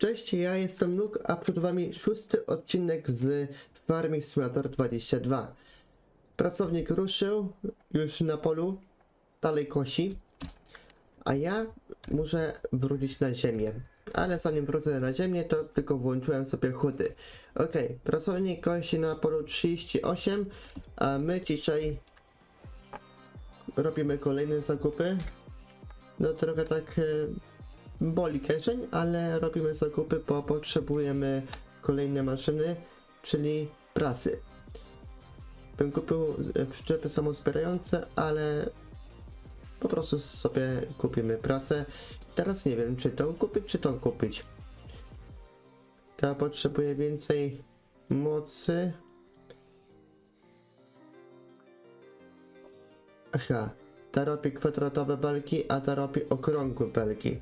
Cześć, ja jestem Luke, a przed wami szósty odcinek z Farming Simulator 22. Pracownik ruszył już na polu, dalej kosi, a ja muszę wrócić na ziemię. Ale zanim wrócę na ziemię, to tylko włączyłem sobie chudy. Ok, pracownik kosi na polu 38, a my dzisiaj robimy kolejne zakupy. No trochę tak e, boli kieszeń, ale robimy zakupy, bo potrzebujemy kolejne maszyny, czyli prasy. Bym kupił e, przyczepy samozbierające, ale po prostu sobie kupimy prasę. Teraz nie wiem, czy to kupić, czy to kupić. Ta potrzebuje więcej mocy. Aha, ta robi kwadratowe belki, a ta robi okrągłe belki.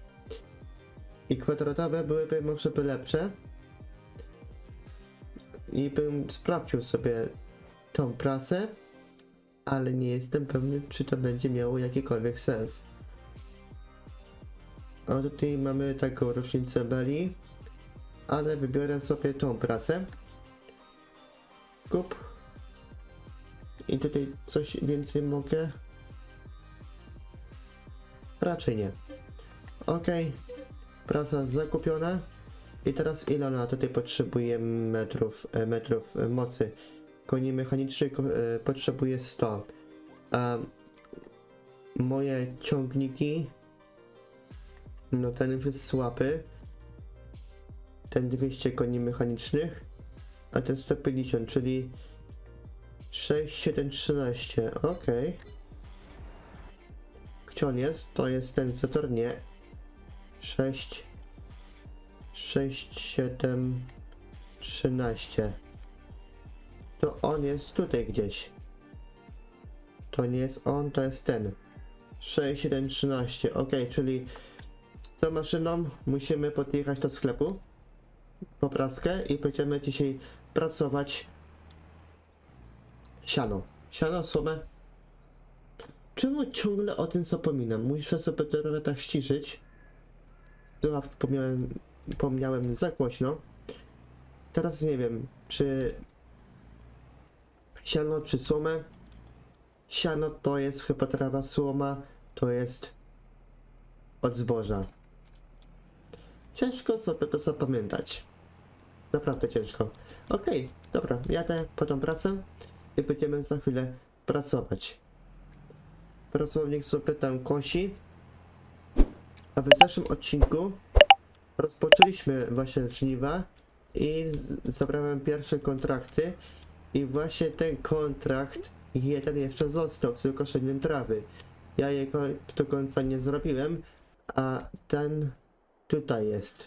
I kwadratowe byłyby może by lepsze. I bym sprawdził sobie tą prasę, ale nie jestem pewny, czy to będzie miało jakikolwiek sens. A tutaj mamy taką różnicę beli, ale wybiorę sobie tą prasę. Kup. I tutaj coś więcej mogę. Raczej nie. Okej. Prasa zakupiona. I teraz ile ona tutaj potrzebuje metrów, e, metrów e, mocy? Koni mechanicznych e, potrzebuje 100. A moje ciągniki, no ten jest słaby. Ten 200 koni mechanicznych, a ten 150, czyli 6, 7, 13. Okej. Gdzie on jest? To jest ten Zetor? Nie. 6, 6, 7, 13. To on jest tutaj gdzieś. To nie jest on, to jest ten. 6, 7, 13. Ok, czyli tą maszyną musimy podjechać do sklepu po praskę i będziemy dzisiaj pracować siano. Siano, słomę. Czemu ciągle o tym zapominam? Muszę sobie trochę tak ściszyć. Słuchawki pomniałem, pomniałem za głośno. Teraz nie wiem, czy siano, czy słomę. Siano to jest chyba trawa, słoma to jest od zboża. Ciężko sobie to zapamiętać. Naprawdę ciężko. Okej, dobra, jadę po tą pracę i będziemy za chwilę pracować. Pracownik sobie tam kosi. A w zeszłym odcinku rozpoczęliśmy właśnie żniwa i zabrałem pierwsze kontrakty i właśnie ten kontrakt jeden jeszcze został z koszeniem trawy. Ja jego do końca nie zrobiłem, a ten tutaj jest.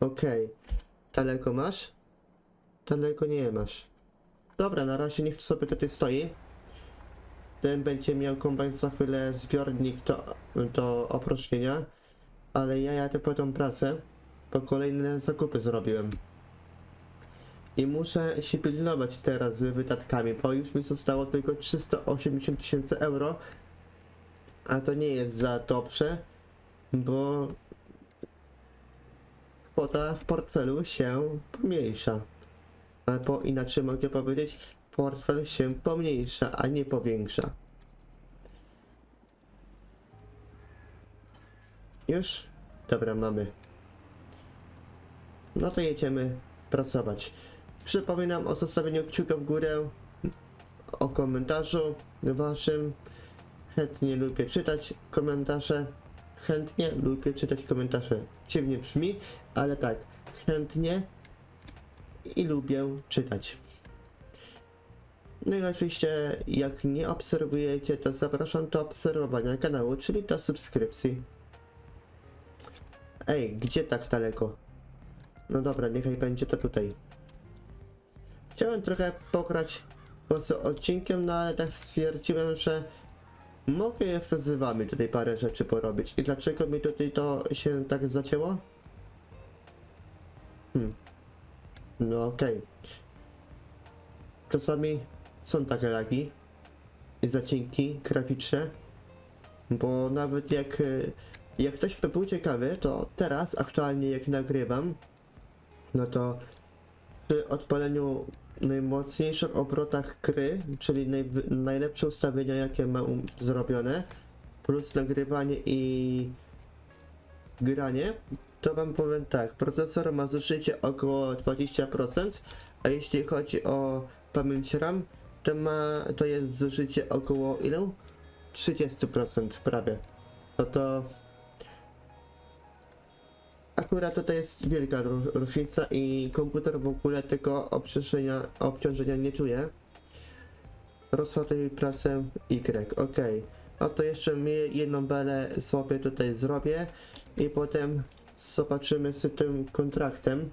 Okej. Daleko masz? Daleko nie masz. Dobra, na razie niech sobie tutaj stoi. Ten będzie miał kombajn za chwilę zbiornik do, do opróżnienia. Ale ja jadę po tą pracę, bo kolejne zakupy zrobiłem. I muszę się pilnować teraz z wydatkami, bo już mi zostało tylko 380 tysięcy euro. A to nie jest za dobrze, bo kwota w portfelu się pomniejsza. Albo inaczej mogę powiedzieć, portfel się pomniejsza, a nie powiększa. Już? Dobra, mamy. No to jedziemy pracować. Przypominam o zostawieniu kciuka w górę, o komentarzu waszym. Chętnie lubię czytać komentarze. Chętnie lubię czytać komentarze. Dziwnie brzmi, ale tak. Chętnie i lubię czytać. No i oczywiście, jak nie obserwujecie, to zapraszam do obserwowania kanału, czyli do subskrypcji. Ej, gdzie tak daleko? No dobra, niechaj będzie to tutaj. Chciałem trochę pograć poza odcinkiem, no ale tak stwierdziłem, że mogę jeszcze z wami tutaj parę rzeczy porobić. I dlaczego mi tutaj to się tak zacięło? Hmm. No okej. Czasami są takie lagi i zacinki graficzne, bo nawet jak, e, jak ktoś by był ciekawy, to teraz aktualnie jak nagrywam, no to przy odpaleniu najmocniejszych obrotach kry, czyli najwy- najlepsze ustawienia jakie mam zrobione, plus nagrywanie i granie, to wam powiem tak, procesor ma zużycie około 20%, a jeśli chodzi o pamięć RAM, to ma, to jest zużycie około ile? 30% prawie. No to akurat tutaj jest wielka ró- różnica i komputer w ogóle tego obciążenia, obciążenia nie czuje. Rozładuj prasę Y, ok. A to jeszcze my jedną belę sobie tutaj zrobię i potem zobaczymy z tym kontraktem.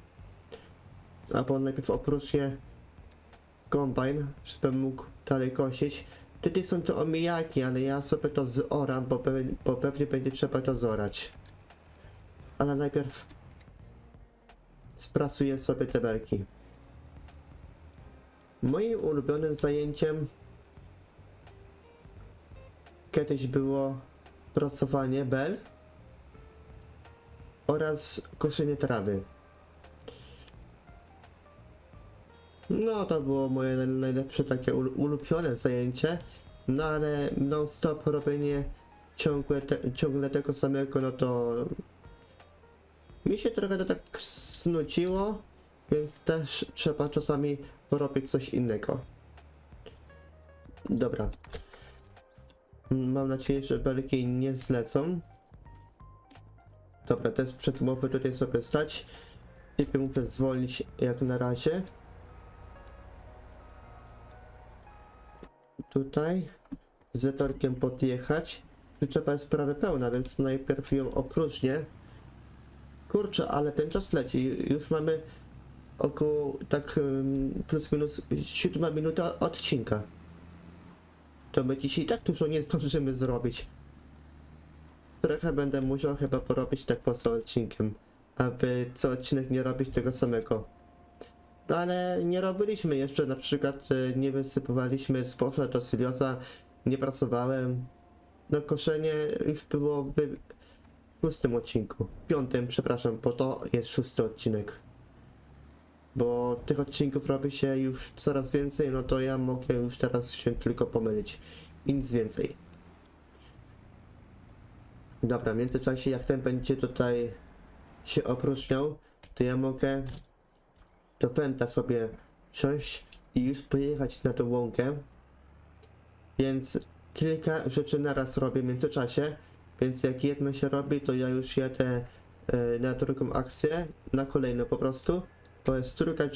Albo najpierw oprócznie kombajn, żebym mógł dalej kosić. Tutaj są to omijaki, ale ja sobie to zoram, bo, pe- bo pewnie będzie trzeba to zorać. Ale najpierw sprasuję sobie te belki. Moim ulubionym zajęciem kiedyś było prasowanie bel oraz koszenie trawy. No, to było moje naj- najlepsze takie ul- ulubione zajęcie, no ale non-stop robienie ciągłe te, ciągle tego samego, no to mi się trochę to tak snuciło, więc też trzeba czasami porobić coś innego. Dobra. Mam nadzieję, że belki nie zlecą. Dobra, test przetymowy tutaj sobie stać. Typy muszę zwolnić jak na razie. Tutaj z zetorkiem podjechać. Przyczepa jest prawie pełna, więc najpierw ją opróżnię. Kurczę, ale ten czas leci. Już mamy około tak plus minus siódma minuta odcinka. To my dzisiaj tak dużo nie zdążymy zrobić. Trochę będę musiał chyba porobić tak poza odcinkiem, aby co odcinek nie robić tego samego. No ale nie robiliśmy jeszcze, na przykład y, nie wysypywaliśmy zboża do silioza, nie prasowałem. No koszenie już było w szóstym odcinku, piątym, przepraszam, bo to jest szósty odcinek. Bo tych odcinków robi się już coraz więcej, no to ja mogę już teraz się tylko pomylić. I nic więcej. Dobra, w międzyczasie jak ten będzie tutaj się opróżniał, to ja mogę do pęta sobie wsiąść i już pojechać na tą łąkę. Więc kilka rzeczy naraz robię w międzyczasie, więc jak jedno się robi, to ja już jadę e, na drugą akcję, na kolejną po prostu. To jest druga,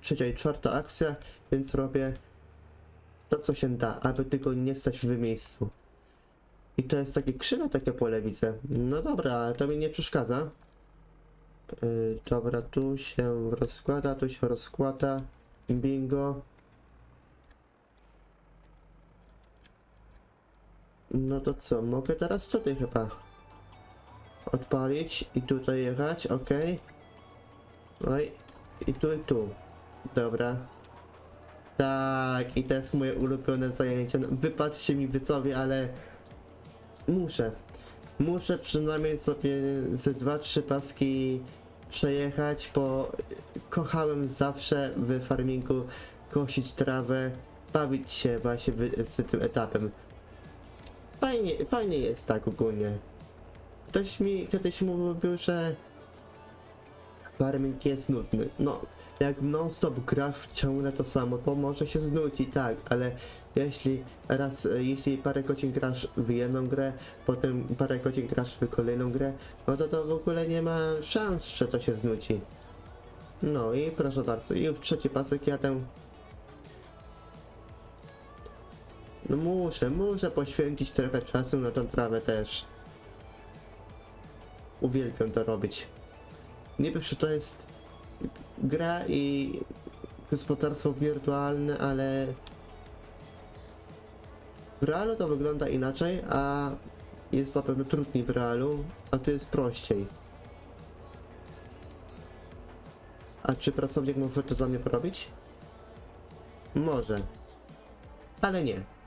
trzecia, i czwarta akcja, więc robię to co się da, aby tylko nie stać w miejscu. I to jest takie krzywe takie pole widzę. No dobra, ale to mi nie przeszkadza. Yy, dobra, tu się rozkłada, tu się rozkłada. Bingo. No to co, mogę teraz tutaj chyba odpalić i tutaj jechać, ok. Oj, i tu i tu. Dobra. Tak, i to jest moje ulubione zajęcie. No, wybaczcie mi widzowie, ale muszę. Muszę przynajmniej sobie ze dwa, trzy paski przejechać, bo kochałem zawsze w farmingu kosić trawę, bawić się właśnie z tym etapem. Fajnie, fajnie jest tak ogólnie. Ktoś mi kiedyś mówił, że farming jest nudny. No, jak non-stop grasz ciągle to samo, to może się znudzi, tak, ale jeśli raz, jeśli parę godzin grasz w jedną grę, potem parę godzin grasz w kolejną grę, no to to w ogóle nie ma szans, że to się znudzi. No i proszę bardzo, już trzeci pasek jadę. No muszę, muszę poświęcić trochę czasu na tą trawę też. Uwielbiam to robić. Nie wiem, czy to jest gra i gospodarstwo wirtualne, ale w realu to wygląda inaczej, a jest na pewno trudniej w realu, a tu jest prościej. A czy pracownik może to za mnie porobić? Może. Ale nie.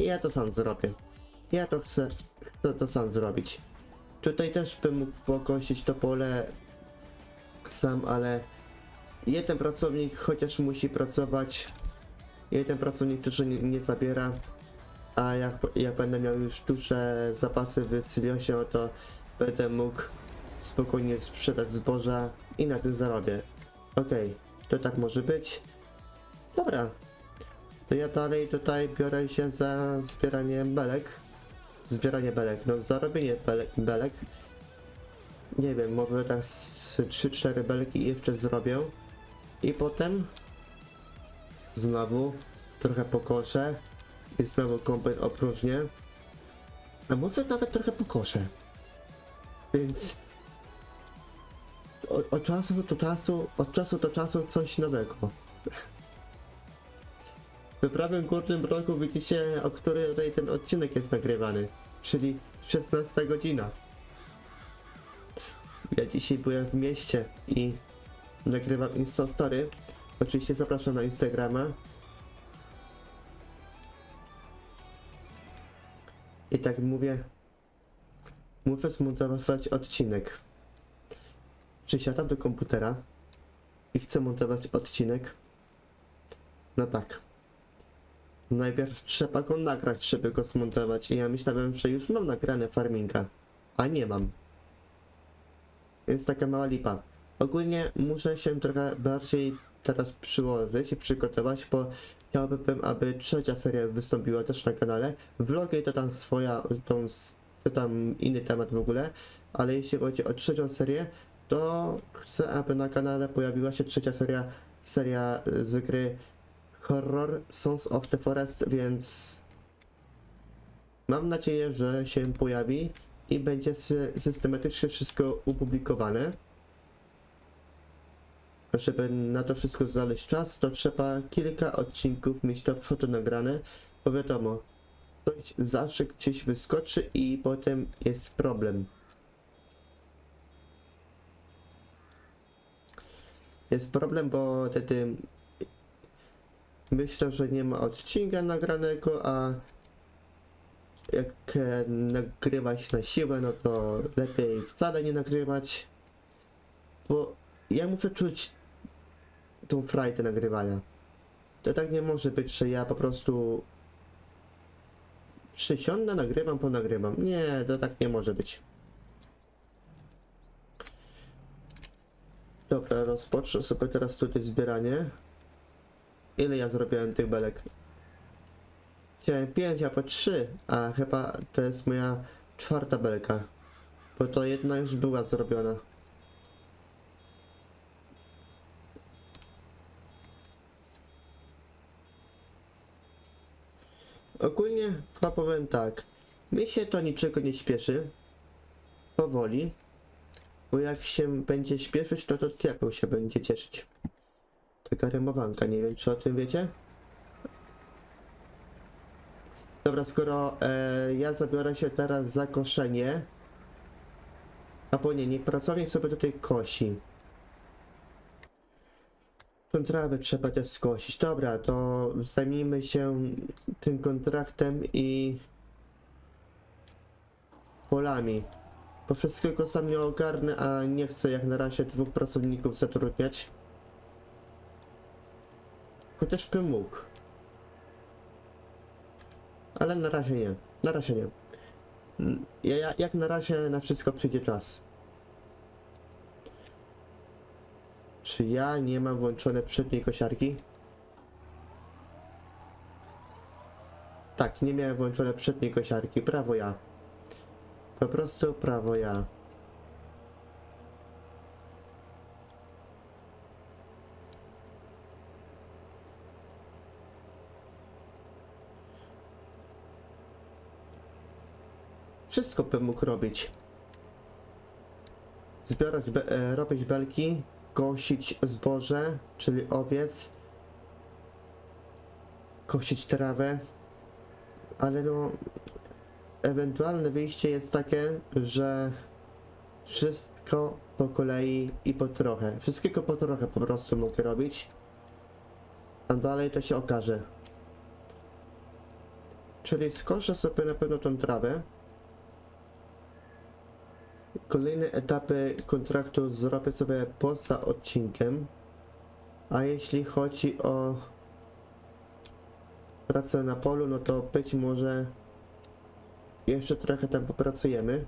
Ja to sam zrobię. Ja to chcę, chcę to sam zrobić. Tutaj też bym mógł pokosić to pole sam, ale jeden pracownik chociaż musi pracować. Jeden pracownik dużo nie, nie zabiera. A jak, jak będę miał już duże zapasy w Siliosie, no to będę mógł spokojnie sprzedać zboża i na tym zarobię. Okej, to tak może być. Dobra. To ja dalej tutaj biorę się za zbieranie belek. Zbieranie belek, no zarobienie belek. belek. Nie wiem, może tak z 3-4 belki jeszcze zrobię. I potem znowu trochę pokoszę i znowu kombajn opróżnię. A może nawet trochę pokoszę. Więc od, od czasu do czasu, od czasu do czasu coś nowego. W prawym górnym rogu widzicie, o której ten odcinek jest nagrywany, czyli 16 godzina. Ja dzisiaj byłem w mieście i nagrywam Instastory. Oczywiście zapraszam na Instagrama. I tak mówię, muszę zmontować odcinek. Przysiadam do komputera i chcę montować odcinek. No tak. Najpierw trzeba go nagrać, żeby go zmontować. I ja myślałem, że już mam nagrane farminga, a nie mam. Więc taka mała lipa. Ogólnie muszę się trochę bardziej teraz przyłożyć i przygotować, bo chciałbym, aby trzecia seria wystąpiła też na kanale. Vlogi to tam swoja, to tam inny temat w ogóle, ale jeśli chodzi o trzecią serię, to chcę, aby na kanale pojawiła się trzecia seria, seria z gry Horror Sons of the Forest, więc mam nadzieję, że się pojawi i będzie sy- systematycznie wszystko opublikowane. Żeby na to wszystko znaleźć czas, to trzeba kilka odcinków mieć do przodu nagrane, bo wiadomo, coś zawsze gdzieś wyskoczy i potem jest problem. Jest problem, bo wtedy myślę, że nie ma odcinka nagranego, a jak e, nagrywać na siłę, no to lepiej wcale nie nagrywać, bo ja muszę czuć tą frajdę nagrywania. To tak nie może być, że ja po prostu przysiądę, nagrywam, ponagrywam. Nie, to tak nie może być. Dobra, rozpocznę sobie teraz tutaj zbieranie. Ile ja zrobiłem tych belek? Chciałem 5, a po 3, a chyba to jest moja czwarta belka. Bo to jedna już była zrobiona. Ogólnie chyba powiem tak. Mi się to niczego nie śpieszy. Powoli. Bo jak się będzie śpieszyć, to to diabeł się będzie cieszyć. Taka rymowanka, nie wiem czy o tym wiecie? Dobra, skoro e, ja zabiorę się teraz za koszenie, a po nie, niech pracownik sobie tutaj kosi. Tą trawę trzeba też skosić. Dobra, to zajmijmy się tym kontraktem i polami. Bo wszystkiego sam nie ogarnę, a nie chcę jak na razie dwóch pracowników zatrudniać. Chociaż bym mógł. Ale na razie nie. Na razie nie. Mm, Ja, ja, jak na razie na wszystko przyjdzie czas. Czy ja nie mam włączone przedniej kosiarki? Tak, nie miałem włączone przedniej kosiarki. Prawo ja. Po prostu prawo ja. Wszystko bym mógł robić. Zbierać, be, e, robić belki, kosić zboże, czyli owiec, kosić trawę, ale no, ewentualne wyjście jest takie, że wszystko po kolei i po trochę. Wszystkiego po trochę po prostu mogę robić, a dalej to się okaże. Czyli skoszę sobie na pewno tą trawę. Kolejne etapy kontraktu zrobię sobie poza odcinkiem. A jeśli chodzi o pracę na polu, no to być może jeszcze trochę tam popracujemy.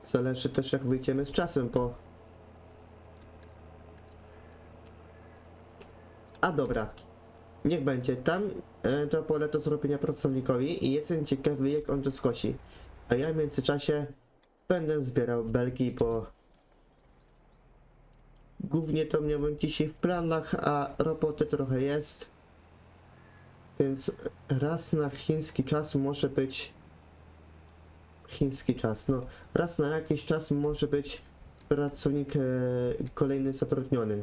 Zależy też jak wyjdziemy z czasem, bo... A dobra, niech będzie. Tam e, to pole do zrobienia pracownikowi i jestem ciekawy jak on to skosi. A ja w międzyczasie będę zbierał belki, bo głównie to miałem dzisiaj w planach, a roboty trochę jest. Więc raz na chiński czas może być chiński czas, no raz na jakiś czas może być pracownik e, kolejny zatrudniony.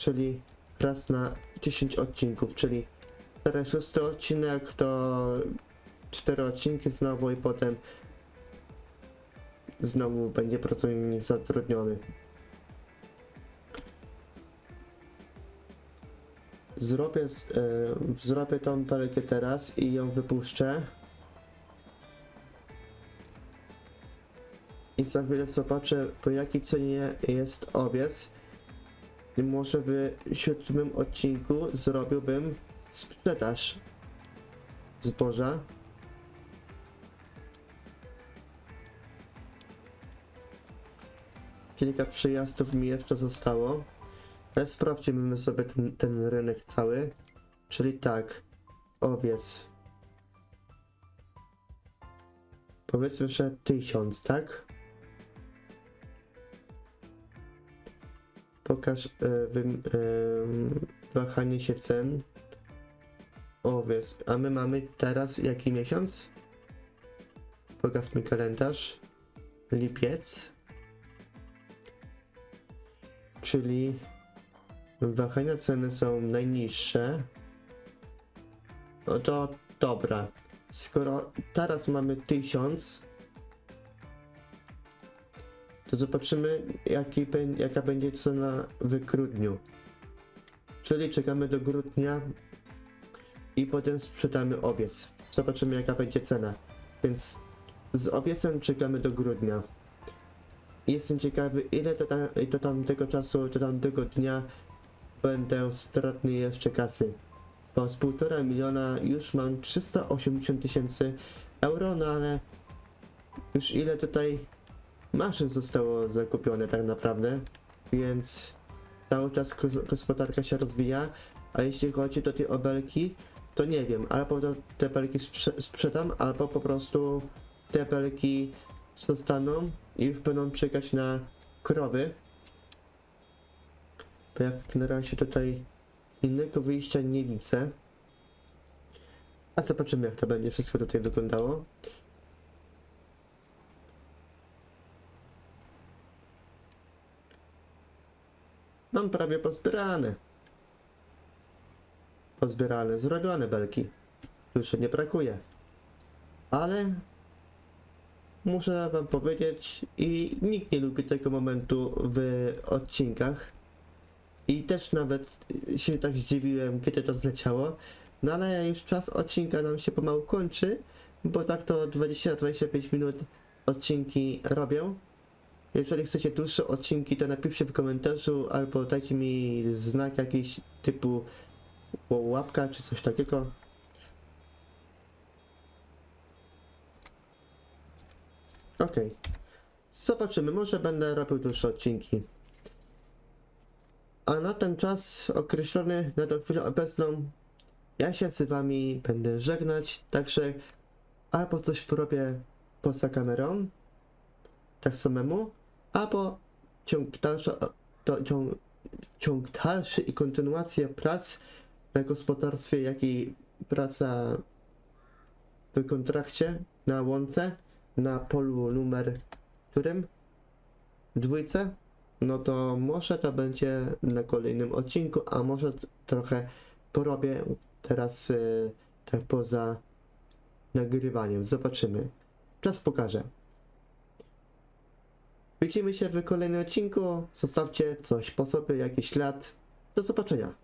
Czyli raz na 10 odcinków, czyli teraz szósty odcinek to 4 odcinki znowu i potem znowu będzie pracownik zatrudniony. Zrobię, e, zrobię tą palekę teraz i ją wypuszczę. I za chwilę zobaczę po jakiej cenie jest owiec. Może w siódmym odcinku zrobiłbym sprzedaż zboża. Kilka przejazdów mi jeszcze zostało. Ale sprawdźmy sobie ten, ten rynek cały. Czyli tak, owiec. Powiedzmy, że tysiąc, tak? Pokaż e, e, wahanie się cen. Owiec. A my mamy teraz jaki miesiąc? Pokaż mi kalendarz. Lipiec. Czyli wahania ceny są najniższe. No to dobra. Skoro teraz mamy 1000, to zobaczymy jaki, jaka będzie cena w grudniu. Czyli czekamy do grudnia i potem sprzedamy owiec. Zobaczymy jaka będzie cena. Więc z owiecem czekamy do grudnia. Jestem ciekawy ile do, tam, do tamtego czasu, do tamtego dnia będę stratny jeszcze kasy. Bo z półtora miliona już mam 380 tysięcy euro, no ale już ile tutaj maszyn zostało zakupione tak naprawdę, więc cały czas gos- gospodarka się rozwija, a jeśli chodzi o te obelki, to nie wiem, albo te belki sprze- sprzedam, albo po prostu te belki zostaną i już będą czekać na krowy. Bo jak na razie tutaj innego wyjścia nie widzę. A zobaczymy jak to będzie wszystko tutaj wyglądało. Mam prawie pozbierane. Pozbierane, zrobione belki. Już nie brakuje. Ale muszę wam powiedzieć i nikt nie lubi tego momentu w odcinkach. I też nawet się tak zdziwiłem, kiedy to zleciało. No ale już czas odcinka nam się pomału kończy, bo tak to 20-25 minut odcinki robią. Jeżeli chcecie dłuższe odcinki, to napiszcie w komentarzu albo dajcie mi znak jakiś typu łapka czy coś takiego. Okej. Zobaczymy, może będę robił dłuższe odcinki. A na ten czas określony na tą chwilę obecną, ja się z wami będę żegnać, także albo coś porobię poza kamerą, tak samemu, albo ciąg dalszy, to, ciąg, ciąg dalszy i kontynuacja prac na gospodarstwie, jak i praca w kontrakcie na łące, na polu numer którym? Dwójce? No to może to będzie na kolejnym odcinku, a może trochę porobię teraz y, tak poza nagrywaniem. Zobaczymy. Czas pokaże. Widzimy się w kolejnym odcinku. Zostawcie coś po sobie, jakiś ślad. Do zobaczenia.